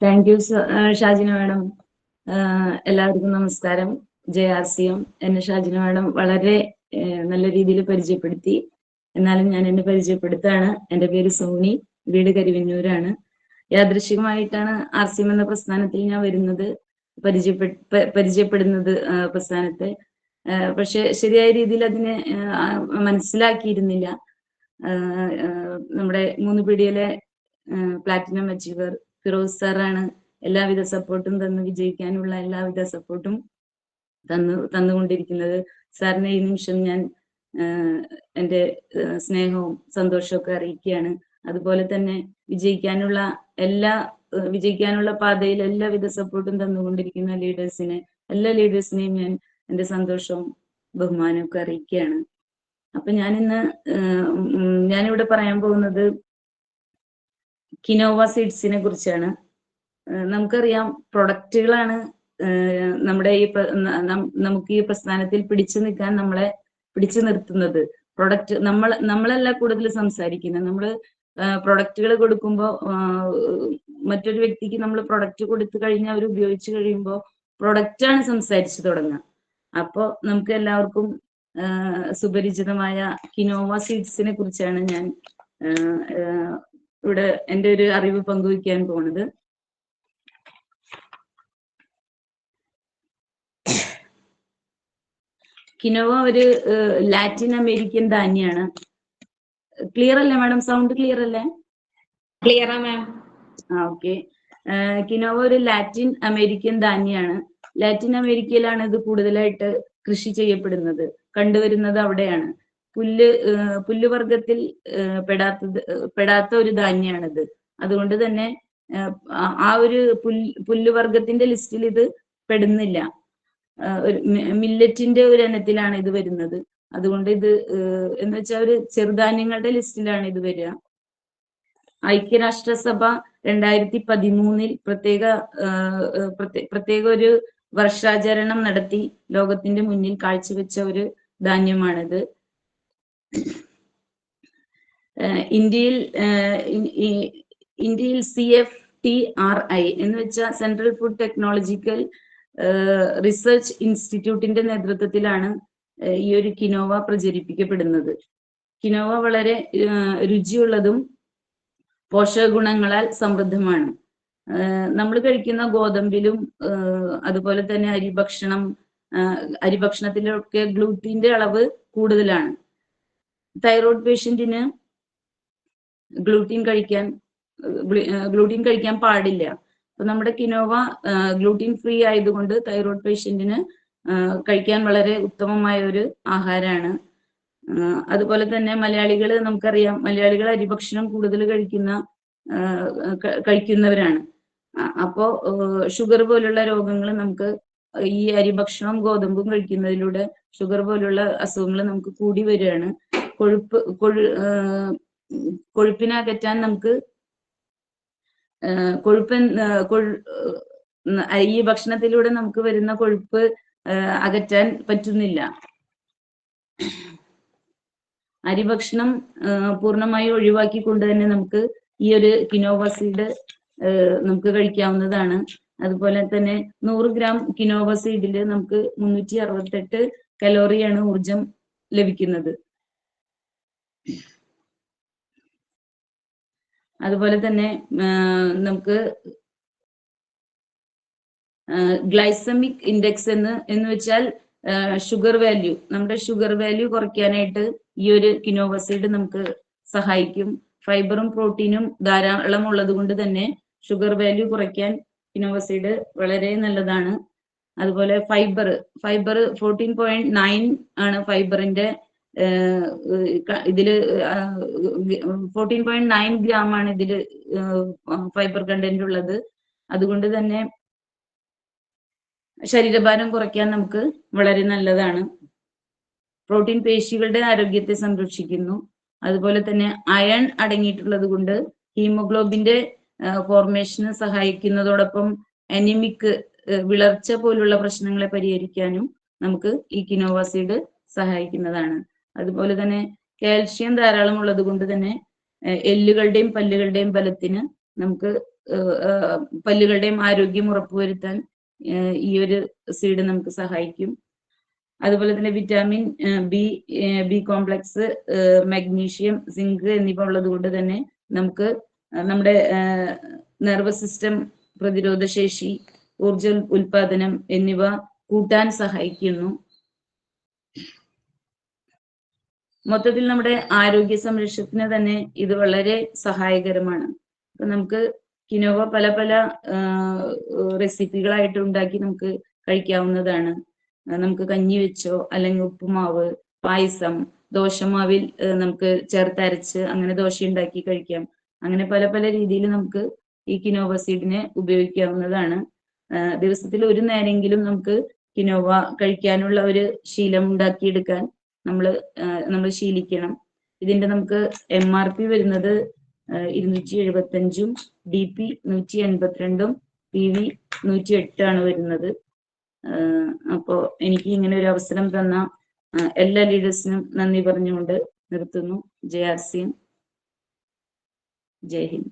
Thank you Shajina madam. എല്ലാവർക്കും നമസ്കാരം. J R C M എന്നെ ഷാജിന മാഡം വളരെ നല്ല രീതിയിൽ പരിചയപ്പെടുത്തി. എന്നാലും ഞാൻ എന്നെ പരിചയപ്പെടുത്താണ്. എന്റെ പേര് സോണി. വീട് കരിവന്നൂരാണ്. യാദൃശികമായിട്ടാണ് ആർ സി എം എന്ന പ്രസ്ഥാനത്തിൽ ഞാൻ വരുന്നത്. പരിചയപ്പെ പരിചയപ്പെടുന്നത് പ്രസ്ഥാനത്തെ. പക്ഷെ ശരിയായ രീതിയിൽ അതിനെ മനസ്സിലാക്കിയിരുന്നില്ല. നമ്മുടെ മൂന്ന് പീടികയിലെ പ്ലാറ്റിനം അച്ചീവർ ഫിറോസ് സാറാണ് എല്ലാവിധ സപ്പോർട്ടും തന്ന് വിജയിക്കാനുള്ള എല്ലാവിധ സപ്പോർട്ടും തന്നു തന്നുകൊണ്ടിരിക്കുന്നത്. സാറിനെ ഈ നിമിഷം ഞാൻ എന്റെ സ്നേഹവും സന്തോഷവും അറിയിക്കുകയാണ്. അതുപോലെ തന്നെ വിജയിക്കാനുള്ള എല്ലാ വിജയിക്കാനുള്ള പാതയിൽ എല്ലാവിധ സപ്പോർട്ടും തന്നുകൊണ്ടിരിക്കുന്ന ലീഡേഴ്സിനെ എല്ലാ ലീഡേഴ്സിനെയും ഞാൻ എന്റെ സന്തോഷവും ബഹുമാനവും ഒക്കെ അറിയിക്കുകയാണ്. അപ്പൊ ഉം ഞാനിവിടെ പറയാൻ പോകുന്നത് കിനോവ സീഡ്സിനെ കുറിച്ചാണ്. നമുക്കറിയാം പ്രൊഡക്റ്റുകളാണ് നമ്മുടെ ഈ നമുക്ക് ഈ പ്രസ്ഥാനത്തിൽ പിടിച്ചു നിൽക്കാൻ നമ്മളെ പിടിച്ചു നിർത്തുന്നത്. പ്രൊഡക്റ്റ് നമ്മൾ നമ്മളല്ല കൂടുതൽ സംസാരിക്കുന്നത്. നമ്മൾ പ്രൊഡക്റ്റുകൾ കൊടുക്കുമ്പോൾ മറ്റൊരു വ്യക്തിക്ക് നമ്മൾ പ്രൊഡക്റ്റ് കൊടുത്തു കഴിഞ്ഞാൽ അവർ ഉപയോഗിച്ചു കഴിയുമ്പോൾ പ്രൊഡക്റ്റാണ് സംസാരിച്ചു തുടങ്ങുക. അപ്പോൾ നമുക്ക് എല്ലാവർക്കും സുപരിചിതമായ കിനോവ സീഡ്സിനെ കുറിച്ചാണ് ഞാൻ ഇവിടെ എന്റെ ഒരു അറിവ് പങ്കുവയ്ക്കാൻ പോണത്. കിനോവ ഒരു ലാറ്റിൻ അമേരിക്കൻ ധാന്യാണ്. ക്ലിയർ അല്ലേ മാഡം? സൗണ്ട് ക്ലിയർ അല്ലേ? ക്ലിയറാ മാം. ആ ഓക്കെ. കിനോവ ഒരു ലാറ്റിൻ അമേരിക്കൻ ധാന്യാണ്. ലാറ്റിൻ അമേരിക്കയിലാണ് ഇത് കൂടുതലായിട്ട് കൃഷി ചെയ്യപ്പെടുന്നത്. കണ്ടുവരുന്നത് അവിടെയാണ്. പുല്ല് പുല്ലുവർഗത്തിൽ പെടാത്തത് പെടാത്ത ഒരു ധാന്യമാണിത് അതുകൊണ്ട് തന്നെ ആ- ഒരു പുല്ല് പുല്ലുവർഗത്തിന്റെ ലിസ്റ്റിൽ ഇത് പെടുന്നില്ല. മില്ലറ്റിന്റെ ഒരു ഇനത്തിലാണ് ഇത് വരുന്നത്. അതുകൊണ്ട് ഇത് എന്ന് വെച്ചാൽ ഒരു ചെറുധാന്യങ്ങളുടെ ലിസ്റ്റിലാണ് ഇത് വരിക. ഐക്യരാഷ്ട്രസഭ രണ്ടായിരത്തി പതിമൂന്നിൽ പ്രത്യേക പ്രത്യേക ഒരു വർഷാചരണം നടത്തി ലോകത്തിന്റെ മുന്നിൽ കാഴ്ചവെച്ച ഒരു ധാന്യമാണിത്. ഇന്ത്യയിൽ ഇന്ത്യയിൽ C F T R I എന്ന് വെച്ചാൽ സെൻട്രൽ ഫുഡ് ടെക്നോളജിക്കൽ റിസർച്ച് ഇൻസ്റ്റിറ്റ്യൂട്ടിന്റെ നേതൃത്വത്തിലാണ് ഈ ഒരു കിനോവ പ്രചരിപ്പിക്കപ്പെടുന്നത്. കിനോവ വളരെ രുചിയുള്ളതും പോഷക ഗുണങ്ങളാൽ സമൃദ്ധമാണ് നമ്മൾ കഴിക്കുന്ന ഗോതമ്പിലും അതുപോലെ തന്നെ അരി അരിഭക്ഷണം അരി അരിഭക്ഷണത്തിലൊക്കെ ഗ്ലൂട്ടിന്റെ അളവ് കൂടുതലാണ്. തൈറോയ്ഡ് പേഷ്യന്റിന് ഗ്ലൂട്ടീൻ കഴിക്കാൻ ഗ്ലൂട്ടീൻ കഴിക്കാൻ പാടില്ല. അപ്പൊ നമ്മുടെ കിനോവ ഗ്ലൂട്ടീൻ ഫ്രീ ആയതുകൊണ്ട് തൈറോയ്ഡ് പേഷ്യന്റിന് കഴിക്കാൻ വളരെ ഉത്തമമായ ഒരു ആഹാരമാണ് അതുപോലെ തന്നെ മലയാളികൾ നമുക്കറിയാം മലയാളികൾ അരിഭക്ഷണം കൂടുതൽ കഴിക്കുന്ന കഴിക്കുന്നവരാണ്. അപ്പോ ഷുഗർ പോലുള്ള രോഗങ്ങൾ നമുക്ക് ഈ അരിഭക്ഷണം ഗോതമ്പും കഴിക്കുന്നതിലൂടെ ഷുഗർ പോലുള്ള അസുഖങ്ങൾ നമുക്ക് കൂടി വരികയാണ്. കൊഴുപ്പ് കൊഴു കൊഴുപ്പിനെ അകറ്റാൻ നമുക്ക് കൊഴുപ്പ് കൊഴു ഈ ഭക്ഷണത്തിലൂടെ നമുക്ക് വരുന്ന കൊഴുപ്പ് അകറ്റാൻ പറ്റുന്നില്ല. അരിഭക്ഷണം ആഹ് പൂർണമായി ഒഴിവാക്കിക്കൊണ്ട് തന്നെ നമുക്ക് ഈ ഒരു കിനോവ സീഡ് നമുക്ക് കഴിക്കാവുന്നതാണ്. അതുപോലെ തന്നെ നൂറ് ഗ്രാം കിനോവ സീഡിൽ നമുക്ക് മുന്നൂറ്റി അറുപത്തെട്ട് കലോറിയാണ് ഊർജം ലഭിക്കുന്നത്. അതുപോലെ തന്നെ നമുക്ക് ഗ്ലൈസമിക് ഇൻഡെക്സ് എന്ന് എന്ന് വെച്ചാൽ ഷുഗർ വാല്യൂ. നമ്മുടെ ഷുഗർ വാല്യൂ കുറയ്ക്കാനായിട്ട് ഈ ഒരു കിനോവസൈഡ് നമുക്ക് സഹായിക്കും. ഫൈബറും പ്രോട്ടീനും ധാരാളം ഉള്ളത് കൊണ്ട് തന്നെ ഷുഗർ വാല്യൂ കുറയ്ക്കാൻ കിനോവസൈഡ് വളരെ നല്ലതാണ്. അതുപോലെ fibre fibre fourteen point nine ആണ് ഫൈബറിന്റെ ഇതിൽ ഫോർട്ടീൻ പോയിന്റ് നയൻ ഗ്രാം ആണ് ഇതിൽ ഫൈബർ കണ്ടന്റ് ഉള്ളത്. അതുകൊണ്ട് തന്നെ ശരീരഭാരം കുറയ്ക്കാൻ നമുക്ക് വളരെ നല്ലതാണ്. പ്രോട്ടീൻ പേശികളുടെ ആരോഗ്യത്തെ സംരക്ഷിക്കുന്നു. അതുപോലെ തന്നെ അയൺ അടങ്ങിയിട്ടുള്ളത് കൊണ്ട് ഹീമോഗ്ലോബിന്റെ ഫോർമേഷന് സഹായിക്കുന്നതോടൊപ്പം അനിമിക് വിളർച്ച പോലുള്ള പ്രശ്നങ്ങളെ പരിഹരിക്കാനും നമുക്ക് ഈ കിനോവാസീഡ് സഹായിക്കുന്നതാണ്. അതുപോലെ തന്നെ കാൽഷ്യം ധാരാളം ഉള്ളത് കൊണ്ട് തന്നെ എല്ലുകളുടെയും പല്ലുകളുടെയും ബലത്തിന് നമുക്ക് പല്ലുകളുടെയും ആരോഗ്യം ഉറപ്പുവരുത്താൻ ഈ ഒരു സീഡ് നമുക്ക് സഹായിക്കും. അതുപോലെ തന്നെ vitamin B B complex magnesium zinc എന്നിവ ഉള്ളത് കൊണ്ട് തന്നെ നമുക്ക് നമ്മുടെ നെർവസ് സിസ്റ്റം പ്രതിരോധ ശേഷി ഊർജ ഉൽപാദനം എന്നിവ കൂട്ടാൻ സഹായിക്കുന്നു. മൊത്തത്തിൽ നമ്മുടെ ആരോഗ്യ സംരക്ഷണത്തിന് തന്നെ ഇത് വളരെ സഹായകരമാണ്. അപ്പൊ നമുക്ക് കിനോവ പല പല റെസിപ്പികളായിട്ട് ഉണ്ടാക്കി നമുക്ക് കഴിക്കാവുന്നതാണ്. നമുക്ക് കഞ്ഞി വെച്ചോ അല്ലെങ്കിൽ ഉപ്പുമാവ് പായസം ദോശമാവിൽ നമുക്ക് ചേർത്തരച്ച് അങ്ങനെ ദോശ ഉണ്ടാക്കി കഴിക്കാം. അങ്ങനെ പല പല രീതിയിൽ നമുക്ക് ഈ കിനോവ സീഡിനെ ഉപയോഗിക്കാവുന്നതാണ്. ദിവസത്തിൽ ഒരു നേരെങ്കിലും നമുക്ക് കിനോവ കഴിക്കാനുള്ള ഒരു ശീലം ഉണ്ടാക്കിയെടുക്കാൻ നമ്മൾ നമ്മൾ ശീലിക്കണം. ഇതിന്റെ നമുക്ക് എം ആർ പി വരുന്നത് ഇരുന്നൂറ്റി എഴുപത്തി അഞ്ചും ഡി പി നൂറ്റി എൺപത്തിരണ്ടും പി വി നൂറ്റി എട്ടാണ് വരുന്നത്. അപ്പോൾ അപ്പോ എനിക്ക് ഇങ്ങനെ ഒരു അവസരം തന്ന എല്ലാ ലീഡേഴ്സിനും നന്ദി പറഞ്ഞുകൊണ്ട് നിർത്തുന്നു. ജെ ആർ സിയും ജയ് ഹിന്ദ്.